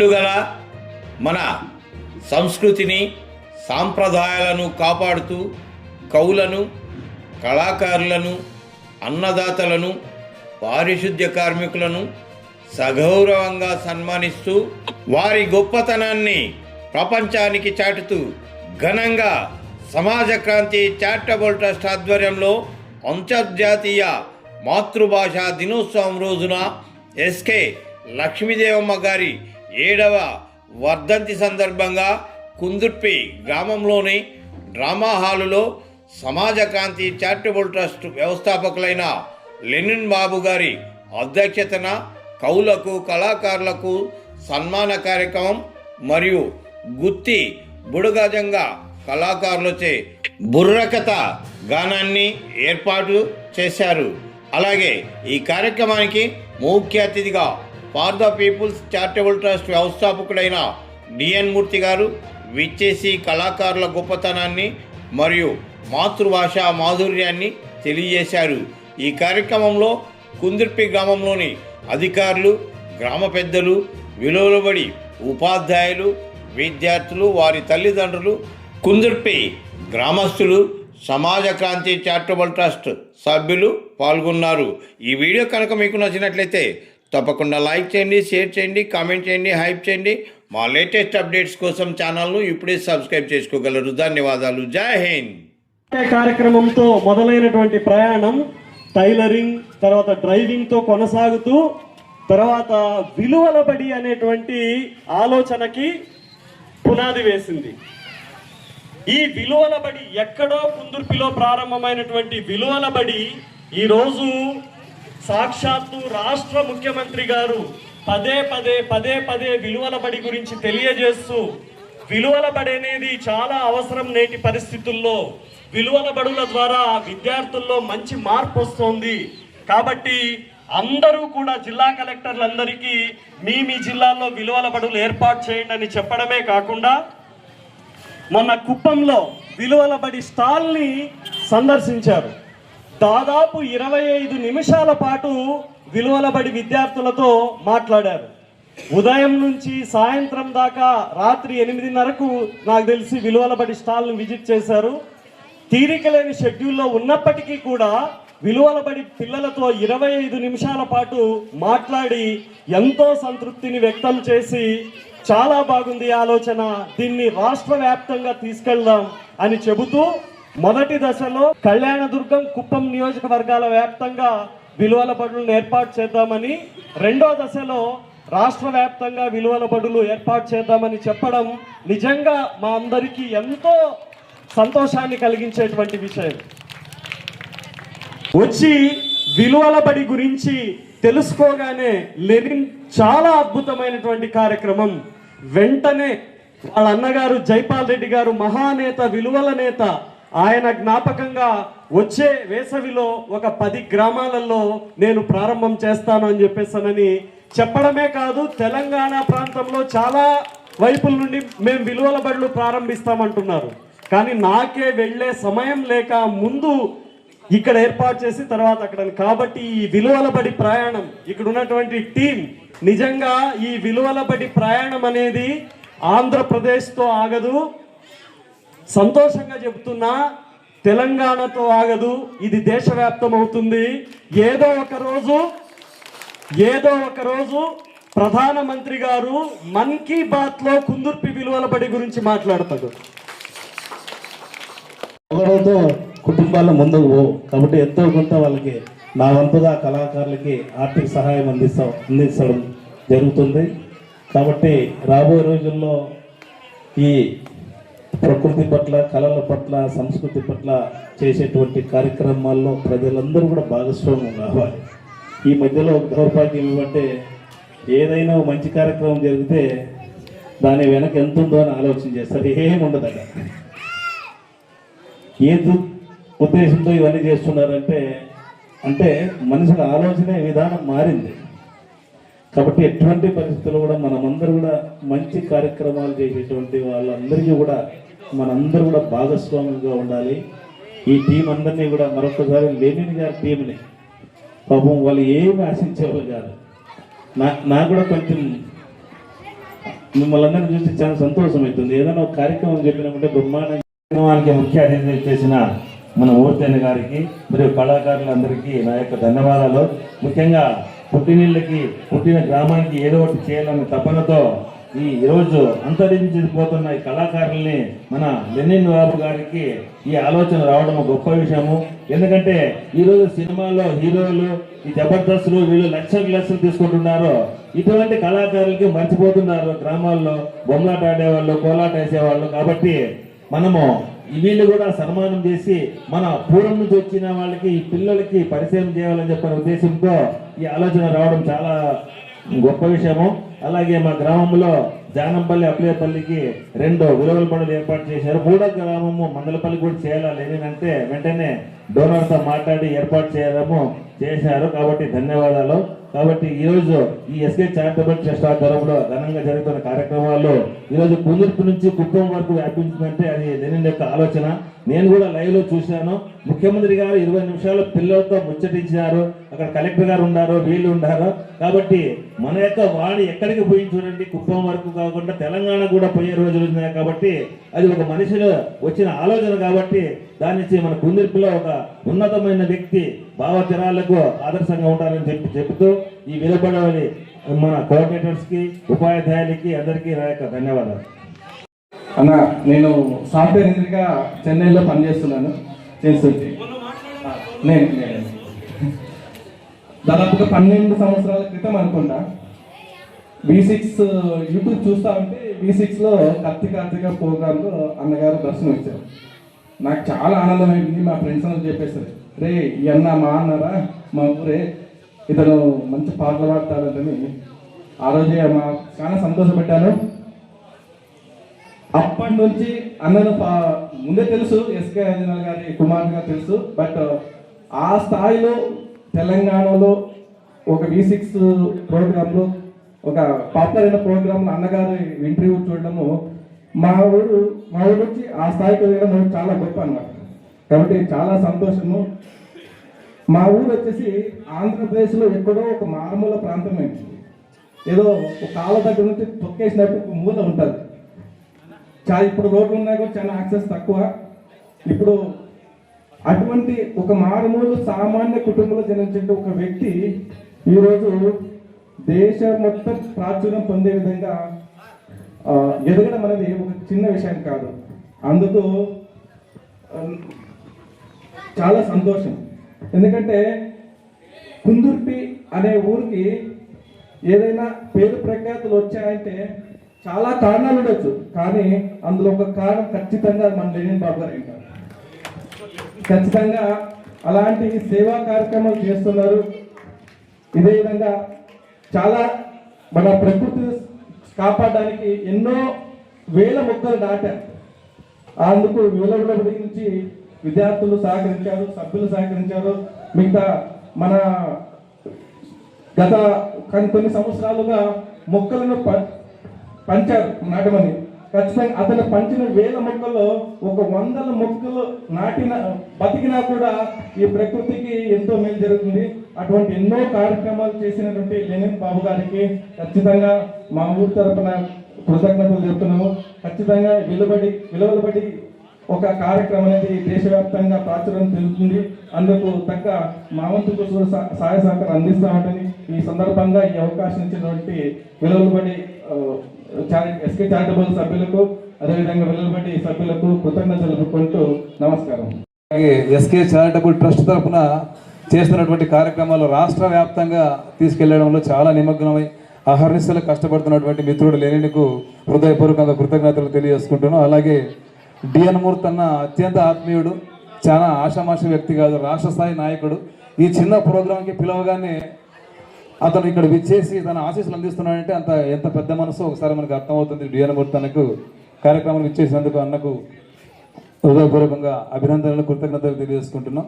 పండుగల మన సంస్కృతిని సాంప్రదాయాలను కాపాడుతూ కవులను కళాకారులను అన్నదాతలను పారిశుద్ధ్య కార్మికులను సగౌరవంగా సన్మానిస్తూ వారి గొప్పతనాన్ని ప్రపంచానికి చాటుతూ ఘనంగా సమాజ క్రాంతి చారిటబుల్ ట్రస్ట్ ఆధ్వర్యంలో అంతర్జాతీయ మాతృభాష దినోత్సవం రోజున ఎస్కే లక్ష్మీదేవమ్మ గారి ఏడవ వర్ధంతి సందర్భంగా కుందుర్పి గ్రామంలోని డ్రామా హాలులో సమాజ కాంతి చారిటబుల్ ట్రస్ట్ వ్యవస్థాపకులైన లెనిన్ బాబు గారి అధ్యక్షతన కవులకు కళాకారులకు సన్మాన కార్యక్రమం మరియు గుత్తి బుడగజంగా కళాకారులచే బుర్రకథ గానాన్ని ఏర్పాటు చేశారు. అలాగే ఈ కార్యక్రమానికి ముఖ్య అతిథిగా for the people's charitable trust వ్యవస్థాపకుడైన DN Murthy గారు విచ్చేసి కళాకారుల గొప్పతనాన్ని మరియు మాతృభాష మాధుర్యాన్ని తెలియజేశారు. ఈ కార్యక్రమంలో కుందిర్పి గ్రామంలోని అధికారులు గ్రామ పెద్దలు విలువలబడి ఉపాధ్యాయులు విద్యార్థులు వారి తల్లిదండ్రులు కుందుర్పి గ్రామస్తులు సమాజ క్రాంతి చారిటబుల్ ట్రస్ట్ సభ్యులు పాల్గొన్నారు. ఈ వీడియో కనుక మీకు నచ్చినట్లయితే తప్పకుండా లైక్ చేయండి షేర్ చేయండి కామెంట్ చేయండి హైప్ చేయండి. మా లేటెస్ట్ అప్డేట్స్ కోసం ఛానల్ను ఇప్పుడే సబ్స్క్రైబ్ చేసుకోగలరు. ధన్యవాదాలు. జై హింద్. కార్యక్రమంతో మొదలైనటువంటి ప్రయాణం టైలరింగ్ తర్వాత డ్రైవింగ్తో కొనసాగుతూ తర్వాత విలువల బడి అనేటువంటి ఆలోచనకి పునాది వేసింది. ఈ విలువల బడి ఎక్కడో కుందుర్పిలో ప్రారంభమైనటువంటి విలువల బడి ఈరోజు సాక్షాత్తు రాష్ట్ర ముఖ్యమంత్రి గారు పదే పదే పదే పదే విలువల బడి గురించి తెలియజేస్తూ విలువల బడి అనేది చాలా అవసరం నేటి పరిస్థితుల్లో. విలువల బడుల ద్వారా విద్యార్థుల్లో మంచి మార్పు వస్తోంది. కాబట్టి అందరూ కూడా జిల్లా కలెక్టర్లందరికీ మీ మీ జిల్లాల్లో విలువల బడులు ఏర్పాటు చేయండి అని చెప్పడమే కాకుండా మొన్న కుప్పంలో విలువల బడి స్టాల్ని సందర్శించారు. దాదాపు ఇరవై ఐదు నిమిషాల పాటు విలువలబడి విద్యార్థులతో మాట్లాడారు. ఉదయం నుంచి సాయంత్రం దాకా రాత్రి ఎనిమిదిన్నరకు నాకు తెలిసి విలువలబడి స్టాల్ను స్టాల్ని విజిట్ చేశారు. తీరిక లేని షెడ్యూల్లో ఉన్నప్పటికీ కూడా విలువలబడి పిల్లలతో ఇరవై ఐదు నిమిషాల పాటు మాట్లాడి ఎంతో సంతృప్తిని వ్యక్తం చేసి చాలా బాగుంది ఆలోచన దీన్ని రాష్ట్ర వ్యాప్తంగా తీసుకెళ్దాం అని చెబుతూ మొదటి దశలో కళ్యాణదుర్గం కుప్పం నియోజకవర్గాల వ్యాప్తంగా విలువల బడులను ఏర్పాటు చేద్దామని రెండో దశలో రాష్ట్ర వ్యాప్తంగా విలువల బడులు ఏర్పాటు చేద్దామని చెప్పడం నిజంగా మా అందరికీ ఎంతో సంతోషాన్ని కలిగించేటువంటి విషయం. వచ్చి విలువల బడి గురించి తెలుసుకోగానే లెనిన్ చాలా అద్భుతమైనటువంటి కార్యక్రమం. వెంటనే వాళ్ళ అన్నగారు జైపాల్ రెడ్డి గారు మహానేత విలువల నేత ఆయన జ్ఞాపకంగా వచ్చే వేసవిలో ఒక పది గ్రామాలలో నేను ప్రారంభం చేస్తాను అని చెప్పేసానని చెప్పడమే కాదు తెలంగాణ ప్రాంతంలో చాలా వైపుల నుండి మేము విలువల బడులు ప్రారంభిస్తామంటున్నారు. కానీ నాకే వెళ్ళే సమయం లేక ముందు ఇక్కడ ఏర్పాటు చేసి తర్వాత అక్కడ కాబట్టి ఈ విలువల బడి ప్రయాణం ఇక్కడ ఉన్నటువంటి టీం నిజంగా ఈ విలువల బడి ప్రయాణం అనేది ఆంధ్రప్రదేశ్తో ఆగదు. సంతోషంగా చెబుతున్నా తెలంగాణతో ఆగదు ఇది దేశవ్యాప్తం అవుతుంది ఏదో ఒక రోజు ఏదో ఒక రోజు ప్రధానమంత్రి గారు మన్ కీ బాత్లో కుందుర్పి విలువల బడి గురించి మాట్లాడతాడు. ఒకరోజు కుటుంబాల ముందుకు పో. కాబట్టి ఎంతో కొంత వాళ్ళకి నా వంతుగా కళాకారులకి ఆర్థిక సహాయం అందిస్తా అందించడం జరుగుతుంది. కాబట్టి రాబోయే రోజుల్లో ఈ ప్రకృతి పట్ల కళల పట్ల సంస్కృతి పట్ల చేసేటువంటి కార్యక్రమాల్లో ప్రజలందరూ కూడా భాగస్వామ్యం కావాలి. ఈ మధ్యలో ఒక దౌర్భాగ్యం ఏమంటే ఏదైనా మంచి కార్యక్రమం జరిగితే దాని వెనక ఎంత ఉందో అని ఆలోచన చేస్తారు. ఏమి ఉండదు అక్కడ. ఏ ఉద్దేశంతో ఇవన్నీ చేస్తున్నారంటే అంటే మనుషుల ఆలోచన విధానం మారింది. కాబట్టి ఎటువంటి పరిస్థితుల్లో కూడా మనమందరూ కూడా మంచి కార్యక్రమాలు చేసేటువంటి వాళ్ళందరికీ కూడా మనందరూ కూడా భాగస్వాములుగా ఉండాలి. ఈ టీం అందరినీ కూడా మరొకసారి లెనిన్ గారి టీంని పాపం వాళ్ళు ఏమి ఆశించేవాళ్ళు కాదు. నా నాకు కూడా కొంచెం మిమ్మల్ని అందరినీ చూసి చాలా సంతోషం అవుతుంది ఏదైనా ఒక కార్యక్రమం చెప్పినామంటే బ్రహ్మాండ కార్యక్రమానికి ముఖ్య అతిథి చేసిన మన మూర్తేన గారికి మరియు కళాకారులందరికీ నా యొక్క ధన్యవాదాలు. ముఖ్యంగా పుట్టినీళ్ళకి పుట్టిన గ్రామానికి ఏదో ఒకటి చేయాలనే తపనతో ఈ ఈరోజు అంతరించిపోతున్న ఈ కళాకారుల్ని మన లెనిన్ బాబు గారికి ఈ ఆలోచన రావడం గొప్ప విషయము. ఎందుకంటే ఈరోజు సినిమాల్లో హీరోలు ఈ జబర్దస్తులు వీళ్ళు లక్షలు లక్షలు తీసుకుంటున్నారు. ఇటువంటి కళాకారులకి మర్చిపోతున్నారు గ్రామాల్లో. బొమ్మలాట ఆడేవాళ్ళు కోలాట వేసేవాళ్ళు. కాబట్టి మనము వీళ్ళు కూడా సన్మానం చేసి మన పూర్వం నుంచి వచ్చిన వాళ్ళకి ఈ పిల్లలకి పరిచయం చేయాలని చెప్పిన ఉద్దేశంతో ఈ ఆలోచన రావడం చాలా గొప్ప విషయము. అలాగే మా గ్రామంలో జానంపల్లి అప్లేపల్లికి రెండు విలువల పనులు ఏర్పాటు చేశారు. మూడో గ్రామము మందలపల్లి కూడా చేయాలా లేదంటే వెంటనే డోనర్తో మాట్లాడి ఏర్పాటు చేయడము చేశారు. కాబట్టి ధన్యవాదాలు. కాబట్టి ఈరోజు ఈ ఎస్కే చారిటబుల్ ట్రస్ట్ ఆధ్వర్యంలో ఘనంగా జరుగుతున్న కార్యక్రమాల్లో ఈరోజు కుదుర్పు నుంచి కుప్పం వరకు వ్యాపించిందంటే అది లెనిన్ యొక్క ఆలోచన. నేను కూడా లైవ్లో చూశాను. ముఖ్యమంత్రి గారు ఇరవై నిమిషాలు పిల్లలతో ముచ్చటించినారు అక్కడ కలెక్టర్ గారు ఉన్నారు వీళ్ళు ఉన్నారు కాబట్టి మన యొక్క వాణి ఎక్కడికి పోయి చూడండి కుప్పం వరకు కాకుండా తెలంగాణ కూడా పోయే రోజులు ఉన్నాయి కాబట్టి అది ఒక మనిషిలో వచ్చిన ఆలోచన కాబట్టి దాని మన కుందిర్పులో ఒక ఉన్నతమైన వ్యక్తి భావతరాలకు ఆదర్శంగా ఉంటారని చెప్పి చెబుతూ ఈ విలుపడవని మన కోఆర్డినేటర్స్కి ఉపాధ్యాయులకి అందరికీ నా యొక్క ధన్యవాదాలు. అన్న నేను సాఫ్ట్వేర్ ఇంజనీర్గా చెన్నైలో పనిచేస్తున్నాను. చేస్తుంటే నేను. దాదాపుగా పన్నెండు సంవత్సరాల క్రితం అనుకుంటా వి సిక్స్ యూట్యూబ్ చూస్తా ఉంటే వి సిక్స్లో కత్తి కార్తీక ప్రోగ్రాంలో అన్నగారు దర్శనం ఇచ్చారు. నాకు చాలా ఆనందం అయింది మా ఫ్రెండ్స్ అందరూ చెప్పేసారు రే ఈ అన్న మా అన్నారా మా ఊరే ఇతను మంచి పాటలు పాడతారంటని ఆ రోజే మా చాలా సంతోషపెట్టాను. అప్పటి నుంచి అన్నను పా- ముందే తెలుసు ఎస్కే అంజనాల్ గారి కుమారుగా తెలుసు బట్ uh, ఆ స్థాయిలో తెలంగాణలో ఒక వి సిక్స్ uh, ప్రోగ్రాంలో ఒక పాపులర్ అయిన ప్రోగ్రాంలో అన్నగారి ఇంటర్వ్యూ చూడడము మా ఊరు మా ఊరు నుంచి ఆ స్థాయికి వెళ్ళడం చాలా గొప్ప అన్నమాట. కాబట్టి చాలా సంతోషము. మా ఊరు వచ్చేసి ఆంధ్రప్రదేశ్లో ఎక్కడో ఒక మారుమూల ప్రాంతమే. ఏదో ఒక కాళ్ళ దగ్గర నుంచి తొక్కేసినట్టు ఒక మూల ఉంటుంది. చాలా ఇప్పుడు రోడ్లు ఉన్నాయి కూడా చాలా యాక్సెస్ తక్కువ. ఇప్పుడు అటువంటి ఒక మారుమూల సామాన్య కుటుంబంలో జన్మించే ఒక వ్యక్తి ఈరోజు దేశం మొత్తం ప్రాచుర్యం పొందే విధంగా ఎదగడం అనేది ఒక చిన్న విషయం కాదు. అందుకు చాలా సంతోషం. ఎందుకంటే కుందుర్పి అనే ఊరికి ఏదైనా పేరు ప్రఖ్యాతులు వచ్చాయంటే చాలా కారణాలు ఉండొచ్చు. కానీ అందులో ఒక కారణం ఖచ్చితంగా మన లెనిన్ బాబు గారు ఖచ్చితంగా అలాంటి సేవా కార్యక్రమాలు చేస్తున్నారు. ఇదే విధంగా చాలా మన ప్రకృతి కాపాడడానికి ఎన్నో వేల మొక్కలు నాటారు. అందుకు విలువల నుంచి విద్యార్థులు సహకరించారు సభ్యులు సహకరించారు. మిగతా మన గత కొన్ని- కొన్ని సంవత్సరాలుగా మొక్కలను ప- పంచారు నాటమని. ఖచ్చితంగా అతను పంచిన వేల మొక్కల్లో ఒక వందల మొక్కలు నాటిన బతికినా కూడా ఈ ప్రకృతికి ఎంతో మేలు జరుగుతుంది. అటువంటి ఎన్నో కార్యక్రమాలు చేసినటువంటి లెనిన్ బాబు గారికి ఖచ్చితంగా మా ఊరి తరపున కృతజ్ఞతలు చెప్తున్నాము. ఖచ్చితంగా విలువబడి విలువలబడి ఒక కార్యక్రమం అనేది దేశవ్యాప్తంగా ప్రాచుర్యం చెందుతుంది అందుకు తగ్గ మా వంతు సహ- సహాయ సహకారం అందిస్తామని ఈ సందర్భంగా ఈ అవకాశం ఇచ్చినటువంటి విలువలబడి ఎస్కే చారిటబుల్ సభ్యులకు అదేవిధంగా వెల్లబడి సభ్యులకు కృతజ్ఞతలు తెలుపుకుంటూ నమస్కారం. అలాగే ఎస్కే చారిటబుల్ ట్రస్ట్ తరఫున చేస్తున్నటువంటి కార్యక్రమాలు రాష్ట్ర వ్యాప్తంగా తీసుకెళ్ళడంలో చాలా నిమగ్నమై అహర్నిశలు కష్టపడుతున్నటువంటి మిత్రుడు లేనికు హృదయపూర్వకంగా కృతజ్ఞతలు తెలియజేసుకుంటున్నాను. అలాగే డిఎన్ మూర్తి అన్న అత్యంత ఆత్మీయుడు చాలా ఆషామాషి వ్యక్తి కాదు రాష్ట్ర స్థాయి నాయకుడు. ఈ చిన్న ప్రోగ్రాంకి పిలవగానే అతను ఇక్కడ విచ్చేసి తన ఆశీస్సులు అందిస్తున్నాడంటే అంత ఎంత పెద్ద మనసు. ఒకసారి మనకు అర్థమవుతుంది డిఎన్మూర్తి అన్నకు కార్యక్రమం విచ్చేసినందుకు అన్నకు హృదయపూర్వకంగా అభినందనలు కృతజ్ఞతలు తెలియజేసుకుంటున్నాం.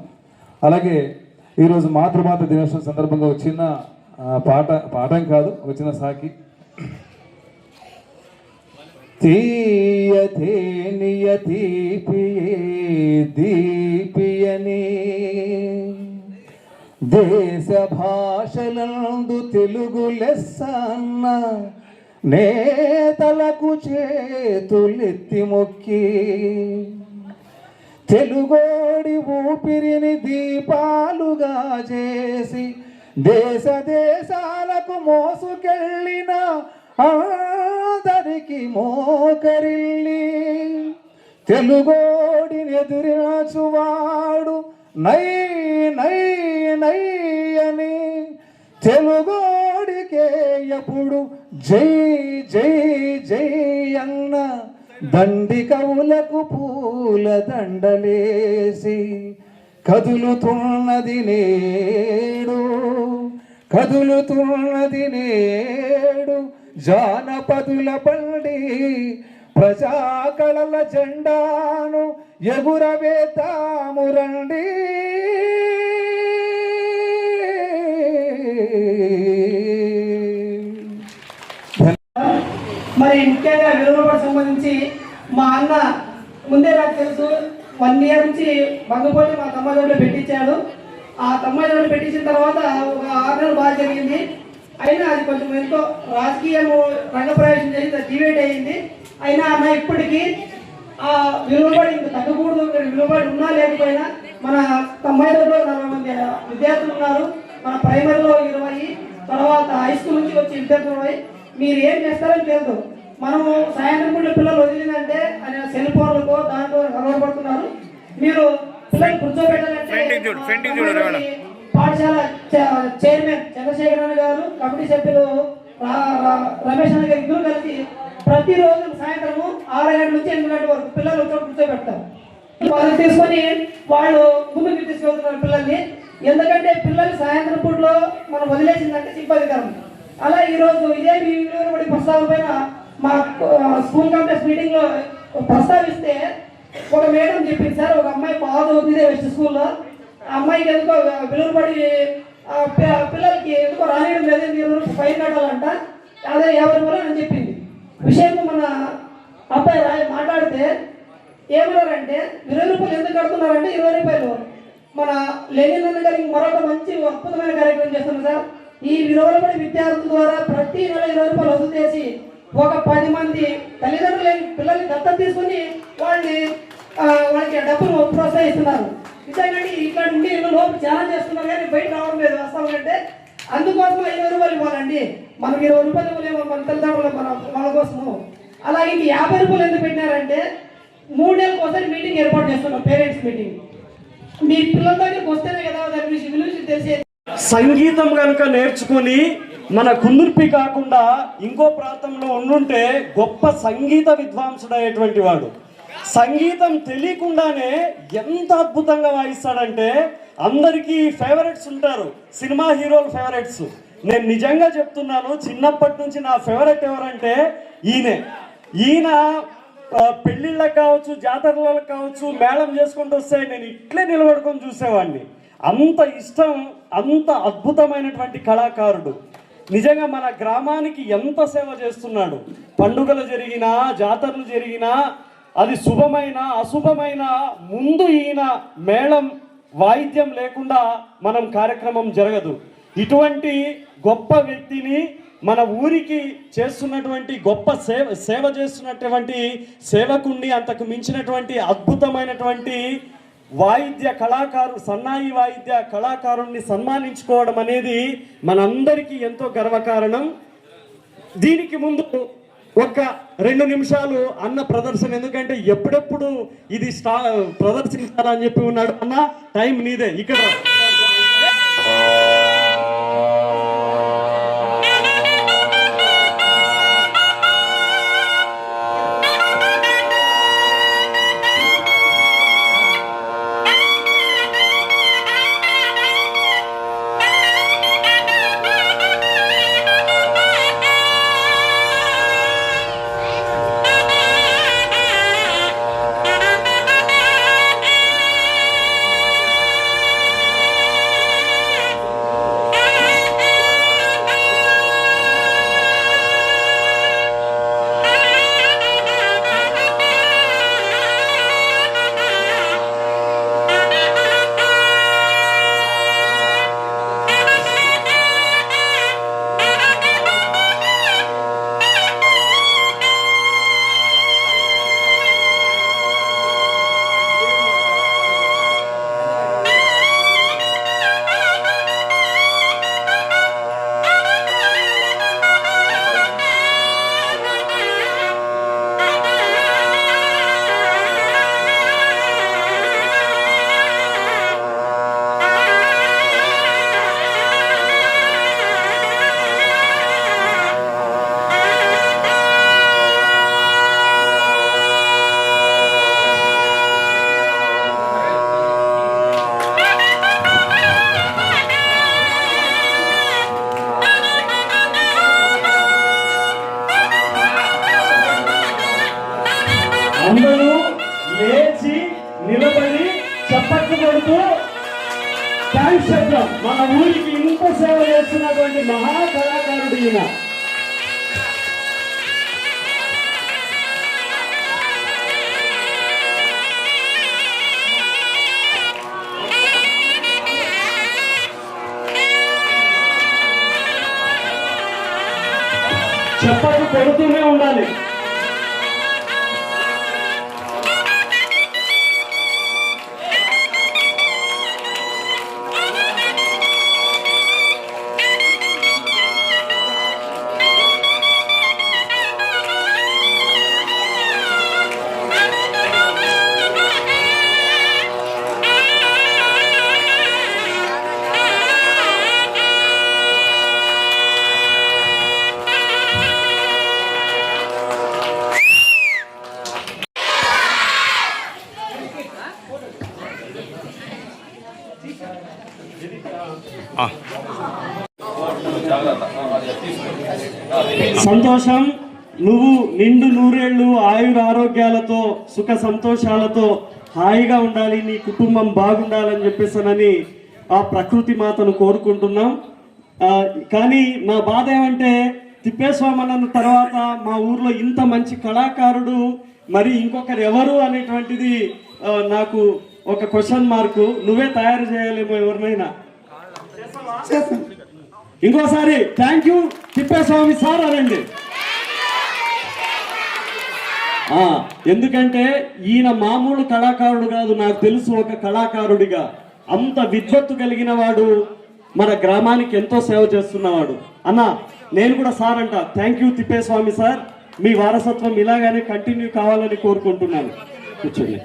అలాగే ఈరోజు మాతృమాత దినోత్సవం సందర్భంగా ఒక చిన్న పాట పాఠం కాదు ఒక చిన్న సాకి. తీయ తీపియే దీపియనే దేశ భాషలందు తెలుగు లెస్స అన్న నేతలకు చేతులెత్తి మొక్కి తెలుగోడి ఊపిరిని దీపాలుగా చేసి దేశ దేశాలకు మోసుకెళ్ళిన ఆదరికి మోకరిల్లి తెలుగోడిని ఎదురినచువాడు నై నై నై అని తెలుగోడికే ఎప్పుడు జై జై జై అన్న దండి కవులకు పూల దండలేసి కదులుతున్నది నేడు కదులుతున్నది నేడు జానపదుల బండి ప్రజాకళల జెండాను ఎగురవేతాము రండి. మరి ముఖ్యంగా విలువ సంబంధించి మా అన్న ముందే నాకు తెలుసు వన్ ఇయర్ నుంచి బంగపోయి మా తమ్మాజోడిలో పెట్టించాడు. ఆ తమ్మాజోడిలో పెట్టించిన తర్వాత ఒక ఆరు నెలలు బాగా జరిగింది. అయినా అది కొంచెం ఎంతో రాజకీయము రంగప్రవేశం జరిగింది అది డివేట్ అయ్యింది. అయినా అన్న ఇప్పటికీ ఆ విలువబడి ఇంకా తగ్గకూడదు విలువబడి ఉన్నా లేకపోయినా మన తొంభైలో నలభై మంది విద్యార్థులు ఉన్నారు. మన ప్రైమరీలో ఇరవై తర్వాత హై స్కూల్ నుంచి వచ్చే విద్యార్థులు మీరు ఏం చేస్తారని తెలుసు మనము సాయంత్రం పూట పిల్లలు వదిలిందంటే ఆయన సెల్ ఫోన్లకో దాంట్లో అలవాటుపడుతున్నారు మీరు పిల్లలు కూర్చోబెట్టాలంటే పాఠశాల చైర్మన్ చంద్రశేఖర్ గారు కమిటీ సభ్యులు రమేష్ అన్న గారు ఇద్దరు కలిసి ప్రతిరోజు సాయంత్రము ఆరు గంటల నుంచి ఎనిమిది గంటల వరకు పిల్లలు వచ్చి కూర్చోబెడతారు వాళ్ళు తీసుకొని వాళ్ళు ముందుకు తీసుకెళ్తున్నారు పిల్లల్ని. ఎందుకంటే పిల్లలు సాయంత్రం పూటలో మనం వదిలేసిందంటే ఇబ్బందికరం అలా ఈరోజు ఇదే మీ ప్రస్తావన పైన మా స్కూల్ కాంప్లెక్స్ మీటింగ్లో ప్రస్తావిస్తే ఒక మేడం చెప్పింది సార్ ఒక అమ్మాయి బాగా చదువుతుంది వెస్ట్ స్కూల్లో. ఆ అమ్మాయికి ఎందుకో విలువబడి పిల్లలకి ఎందుకో రానియడం లేదు మీరు ఫైన్ కట్టాలంట. అదే యాభై రూపాయలు అని చెప్పింది. విషయం మన అబ్బాయి రాయి మాట్లాడితే ఏమన్నారంటే ఇరవై రూపాయలు ఎందుకు కడుతున్నారంటే ఇరవై రూపాయలు. మన లెనిన్ అన్న గారికి మరొక మంచి అద్భుతమైన కార్యక్రమం చేస్తున్నాం సార్. ఈ విలువలపడి విద్యార్థుల ద్వారా ప్రతి నెల ఇరవై రూపాయలు వసూలు చేసి ఒక పది మంది తల్లిదండ్రులు లేని పిల్లల్ని దత్తత తీసుకుని వాళ్ళని వాళ్ళకి డబ్బులు ప్రోత్సహిస్తున్నారు. నిజంగా ఇక్కడ నుండి లోపు చాలా చేస్తున్నారు కానీ బయట రావడం లేదు. వాస్తవం అంటే అందుకోసం ఇరవై రూపాయలు ఇవ్వాలండి. మనకి ఇరవై రూపాయలు ఇవ్వలేము మన తల్లిదండ్రులు మన వాళ్ళ కోసము. అలాగే ఇంక యాభై రూపాయలు ఎందుకు పెట్టినారంటే మూడేళ్ళకి ఒకసారి మీటింగ్ ఏర్పాటు చేస్తున్నాం పేరెంట్స్ మీటింగ్. మీ పిల్లల దగ్గరికి వస్తేనే కదా దాని గురించి విలువ తెలిసేది. సంగీతం కనుక నేర్చుకుని మన కుందుర్పి కాకుండా ఇంకో ప్రాంతంలో ఉండుంటే గొప్ప సంగీత విద్వాంసుడయ్యేటువంటి వాడు. సంగీతం తెలియకుండానే ఎంత అద్భుతంగా వాయిస్తాడంటే అందరికీ ఫేవరెట్స్ ఉంటారు. సినిమా హీరోల ఫేవరెట్స్ నేను నిజంగా చెప్తున్నాను చిన్నప్పటి నుంచి నా ఫేవరెట్ ఎవరంటే ఈయనే. ఈయన పెళ్ళిళ్ళకి కావచ్చు జాతరలకు కావచ్చు మేళం చేసుకుంటూ వస్తే నేను ఇట్లే నిలబడుకొని చూసేవాడిని. అంత ఇష్టం అంత అద్భుతమైనటువంటి కళాకారుడు. నిజంగా మన గ్రామానికి ఎంత సేవ చేస్తున్నాడు. పండుగలు జరిగినా జాతరలు జరిగినా అది శుభమైన అశుభమైన ముందు ఈయన మేళం వాయిద్యం లేకుండా మనం కార్యక్రమం జరగదు. ఇటువంటి గొప్ప వ్యక్తిని మన ఊరికి చేస్తున్నటువంటి గొప్ప సేవ సేవ చేస్తున్నటువంటి సేవకుణ్ణి అంతకు మించినటువంటి అద్భుతమైనటువంటి వాయిద్య కళాకారు సన్నాయి వాయిద్య కళాకారుణ్ణి సన్మానించుకోవడం అనేది మనందరికీ ఎంతో గర్వకారణం. దీనికి ముందు ఒక రెండు నిమిషాలు అన్న ప్రదర్శన ఎందుకంటే ఎప్పుడెప్పుడు ఇది స్టా ప్రదర్శించాలని చెప్పి ఉన్నాడు అన్న టైం నీదే. ఇక్కడ చేస్తున్నటువంటి మహా ఆరోగ్యాలతో సుఖ సంతోషాలతో హాయిగా ఉండాలి నీ కుటుంబం బాగుండాలని చెప్పేసానని ఆ ప్రకృతి మాతను కోరుకుంటున్నాం. కానీ నా బాధ ఏమంటే తిప్పేస్వామి అన్న తర్వాత మా ఊర్లో ఇంత మంచి కళాకారుడు మరి ఇంకొకరు ఎవరు అనేటువంటిది నాకు ఒక క్వశ్చన్ మార్కు నువ్వే తయారు చేయాలేమో ఎవరినైనా. ఇంకోసారి థ్యాంక్ యూ తిప్పేస్వామి సార్ అనండి. ఎందుకంటే ఈయన మామూలు కళాకారుడు కాదు నాకు తెలుసు ఒక కళాకారుడిగా. అంత విద్వత్తు కలిగిన వాడు మన గ్రామానికి ఎంతో సేవ చేస్తున్నవాడు. అన్న నేను కూడా సార్ అంట థ్యాంక్ యూ తిప్పేస్వామి సార్. మీ వారసత్వం ఇలాగానే కంటిన్యూ కావాలని కోరుకుంటున్నాను. కూర్చోండి.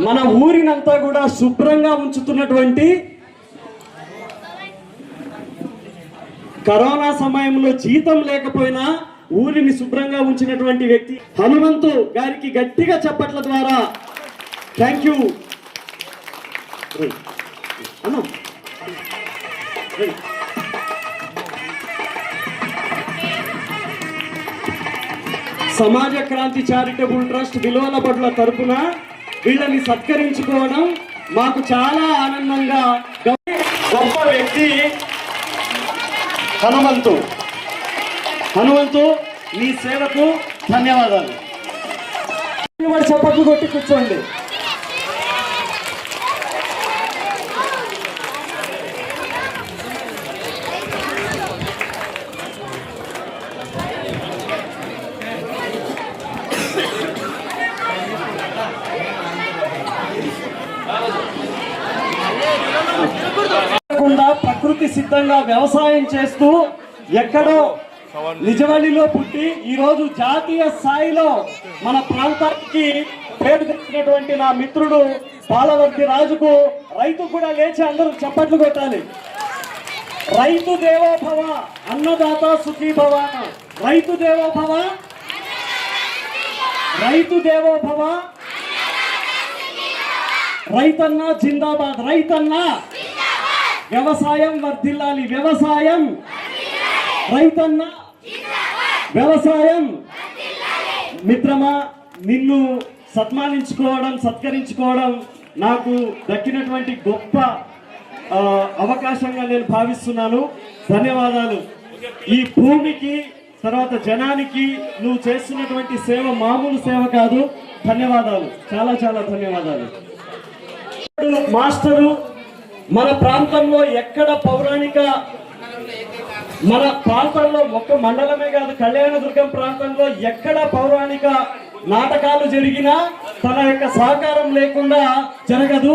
మన ఊరినంతా కూడా శుభ్రంగా ఉంచుతున్నటువంటి కరోనా సమయంలో జీతం లేకపోయినా ఊరిని శుభ్రంగా ఉంచినటువంటి వ్యక్తి హనుమంతు గారికి గట్టిగా చప్పట్ల ద్వారా థ్యాంక్ యూ. అన్న. సమాజ క్రాంతి చారిటబుల్ ట్రస్ట్ విలువల పట్ల తరపున వీళ్ళని సత్కరించుకోవడం మాకు చాలా ఆనందంగా గొప్ప వ్యక్తి హనుమంతు. హనుమంతు మీ సేవకు ధన్యవాదాలు. చప్పట్లు కొట్టి కూర్చోండి. కాకుండా ప్రకృతి సిద్ధంగా వ్యవసాయం చేస్తూ ఎక్కడో నిజవల్లిలో పుట్టి ఈ రోజు జాతీయ స్థాయిలో మన ప్రాంతానికి పేరు తెచ్చినటువంటి నా మిత్రుడు పాలవర్తి రాజుకు రైతు కూడా లేచి అందరూ చప్పట్లు కొట్టాలి. రైతు దేవోభవ అన్నదాత సుఖీభవ రైతు దేవోభవ రైతు దేవోభవ రైతన్న జిందాబాద్ రైతన్న వ్యవసాయం వర్ధిల్లాలి వ్యవసాయం. రైతన్న వ్యవసాయం. మిత్రమా నిన్ను సన్మానించుకోవడం సత్కరించుకోవడం నాకు దక్కినటువంటి గొప్ప అవకాశంగా నేను భావిస్తున్నాను. ధన్యవాదాలు. ఈ భూమికి తర్వాత జనానికి నువ్వు చేస్తున్నటువంటి సేవ మామూలు సేవ కాదు. ధన్యవాదాలు. చాలా చాలా ధన్యవాదాలు. మాస్టరు మన ప్రాంతంలో ఎక్కడ పౌరాణిక మన ప్రాంతంలో ఒక్క మండలమే కాదు కళ్యాణదుర్గం ప్రాంతంలో ఎక్కడ పౌరాణిక నాటకాలు జరిగినా తన యొక్క సహకారం లేకుండా జరగదు.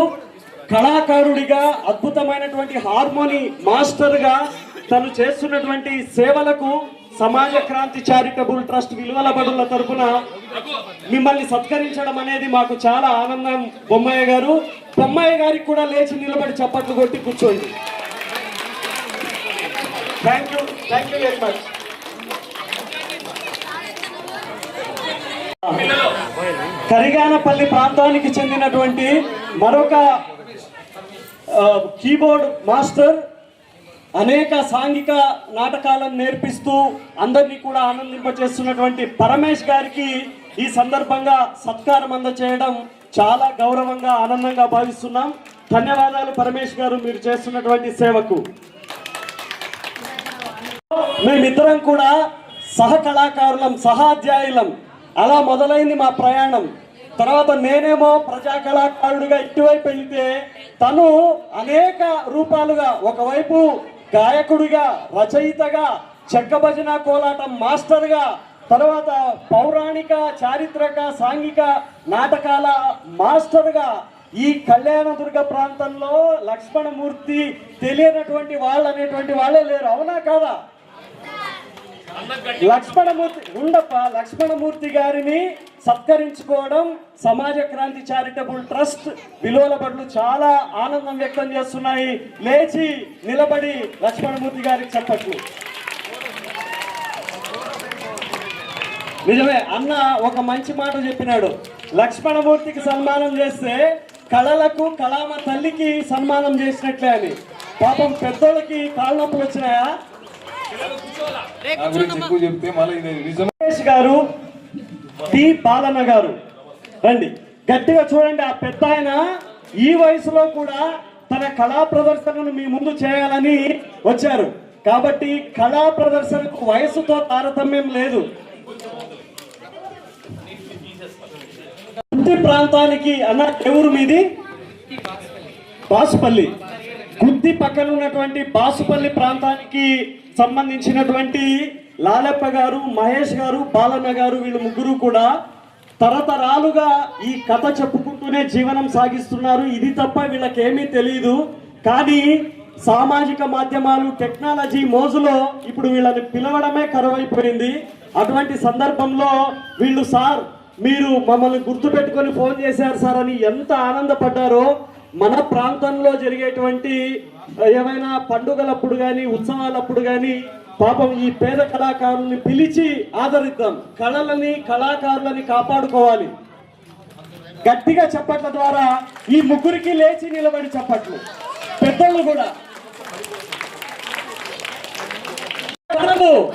కళాకారుడిగా అద్భుతమైనటువంటి హార్మోని మాస్టర్గా తను చేస్తున్నటువంటి సేవలకు సమాజ క్రాంతి చారిటబుల్ ట్రస్ట్ విలువల బడుల తరపున మిమ్మల్ని సత్కరించడం అనేది మాకు చాలా ఆనందం. బొమ్మయ్య గారు బొమ్మయ్య గారికి కూడా లేచి నిలబడి చప్పట్లు కొట్టి కూర్చోండి. Thank you thank you very much Kariganapalli ప్రాంతానికి చెందినటువంటి మరొక కీబోర్డ్ మాస్టర్ అనేక సాంఘిక నాటకాలను నేర్పిస్తూ అందరినీ కూడా ఆనందింపచేస్తున్నటువంటి పరమేష్ గారికి ఈ సందర్భంగా సత్కారం అందచేయడం చాలా గౌరవంగా ఆనందంగా భావిస్తున్నాం. ధన్యవాదాలు పరమేష్ గారు మీరు చేస్తున్నటువంటి సేవకు. మేమిద్దరం కూడా సహకళాకారులం సహాధ్యాయులం అలా మొదలైంది మా ప్రయాణం. తర్వాత నేనేమో ప్రజా కళాకారుడిగా ఇటువైపు వెళితే తను అనేక రూపాలుగా ఒకవైపు గాయకుడిగా రచయితగా చెక్క భజన కోలాటం మాస్టర్గా తర్వాత పౌరాణిక చారిత్రక సాంఘిక నాటకాల మాస్టర్గా ఈ కళ్యాణదుర్గ ప్రాంతంలో లక్ష్మణమూర్తి తెలియనటువంటి వాళ్ళు అనేటువంటి వాళ్ళే లేరు. అవునా కాదా? లక్ష్మణమూర్తి ఉండప్ప లక్ష్మణమూర్తి గారిని సత్కరించుకోవడం సమాజ క్రాంతి చారిటబుల్ ట్రస్ట్ విలువల బడులు చాలా ఆనందం వ్యక్తం చేస్తున్నాయి. లేచి నిలబడి లక్ష్మణమూర్తి గారికి చెప్పట్లు. నిజమే అన్న ఒక మంచి మాట చెప్పినాడు. లక్ష్మణమూర్తికి సన్మానం చేస్తే కళలకు కళామ తల్లికి సన్మానం చేసినట్లే అని. పాపం పెద్దోళ్ళకి కాళ్ళ నొప్పులు వచ్చినాయా? ఎక్కువ చెప్తే మళ్ళీ గారు టి బాలన్న గారు. రండి. గట్టిగా చూడండి ఆ పెద్ద ఆయన ఈ వయసులో కూడా తన కళా ప్రదర్శనను మీ ముందు చేయాలని వచ్చారు. కాబట్టి కళా ప్రదర్శనకు వయసుతో తారతమ్యం లేదు. ప్రాంతానికి అన్న ఎవరు మీది? బాసుపల్లి. గుత్తి పక్కన ఉన్నటువంటి బాసుపల్లి ప్రాంతానికి సంబంధించినటువంటి లాలప్ప గారు మహేష్ గారు బాలన్న గారు వీళ్ళు ముగ్గురు కూడా తరతరాలుగా ఈ కథ చెప్పుకుంటూనే జీవనం సాగిస్తున్నారు. ఇది తప్ప వీళ్ళకేమీ తెలియదు కానీ సామాజిక మాధ్యమాలు టెక్నాలజీ మోజులో ఇప్పుడు వీళ్ళని పిలవడమే కరువైపోయింది. అటువంటి సందర్భంలో వీళ్ళు సార్ మీరు మమ్మల్ని గుర్తుపెట్టుకొని ఫోన్ చేశారు సార్ అని ఎంత ఆనందపడ్డారో మన ప్రాంతంలో జరిగేటువంటి ఏమైనా పండుగలప్పుడు కానీ ఉత్సవాలప్పుడు కానీ పాపం ఈ పేద కళాకారుల్ని పిలిచి ఆదరిద్దాం. కళలని కళాకారులని కాపాడుకోవాలి. గట్టిగా చప్పట్ల ద్వారా ఈ ముగ్గురికి లేచి నిలబడి చప్పట్లు. పెద్దలు కూడా. మనము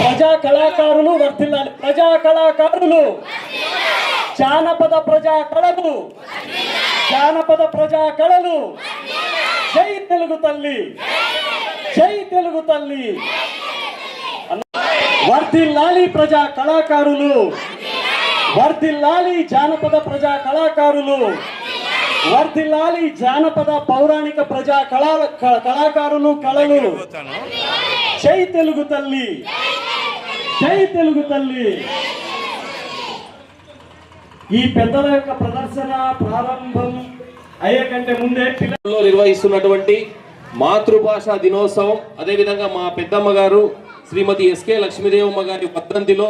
ప్రజా కళాకారులు వర్తిల్లాలి ప్రజా కళాకారులు. జానపద ప్రజా కళలు. జానపద ప్రజా కళలు. జై తెలుగు తల్లి. జై తెలుగు తల్లి. వర్ధిల్లాలి ప్రజా కళాకారులు. వర్ధిల్లాలి జానపద ప్రజా కళాకారులు. వర్ధిల్లాలి జానపద పౌరాణిక ప్రజా కళా కళాకారులు కళలు. జై తెలుగు తల్లి. జై తెలుగు తల్లి. ఈ పెద్దల యొక్క ప్రదర్శన ప్రారంభం అయ్యే కంటే ముందే పిల్లల్లో నిర్వహిస్తున్నటువంటి మాతృభాష దినోత్సవం. అదేవిధంగా మా పెద్దమ్మ గారు శ్రీమతి ఎస్కే లక్ష్మీదేవమ్మ గారి వర్ధంతిలో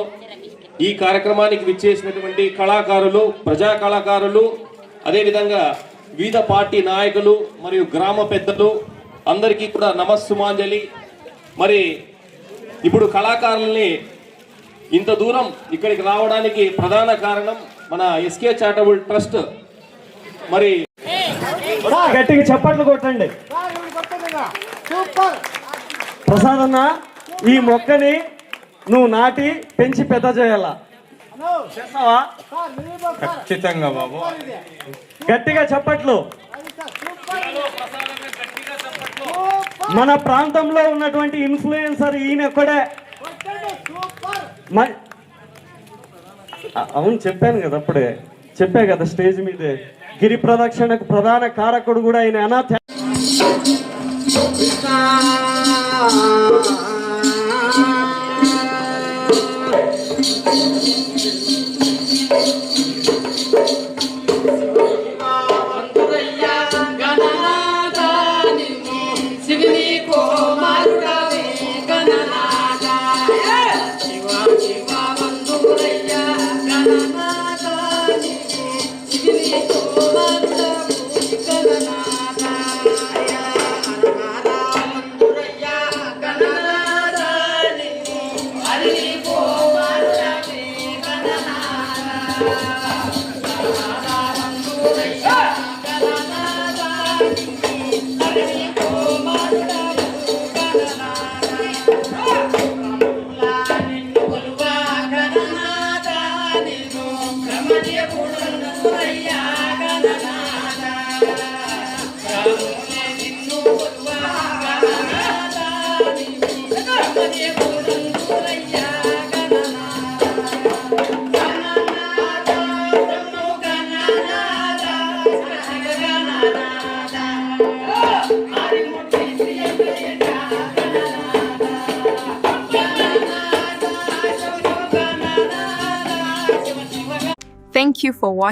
ఈ కార్యక్రమానికి విచ్చేసినటువంటి కళాకారులు ప్రజా కళాకారులు అదేవిధంగా వివిధ పార్టీ నాయకులు మరియు గ్రామ పెద్దలు అందరికీ కూడా నమస్సుమాంజలి. మరి ఇప్పుడు కళాకారుల్ని ఇంత దూరం ఇక్కడికి రావడానికి ప్రధాన కారణం మన ఎస్కే చారిటబుల్ ట్రస్ట్. మరి గట్టిగా చప్పట్లు కొట్టండి. ప్రసాద్ అన్న ఈ మొక్కని నువ్వు నాటి పెంచి పెద్ద చేయాలా? చేస్తావా? ఖచ్చితంగా బాబు. గట్టిగా చప్పట్లు. మన ప్రాంతంలో ఉన్నటువంటి ఇన్ఫ్లుయెన్సర్ ఈయన ఒక్కడే. అవును చెప్పాను కదా అప్పుడే. చెప్పా కదా స్టేజ్ మీదే. గిరి ప్రదక్షిణకు ప్రధాన కారకుడు కూడా ఆయన అనాథ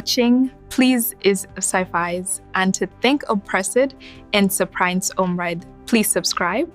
watching. Please is sci-fi's and to think oppressed and surprise omride. Please subscribe.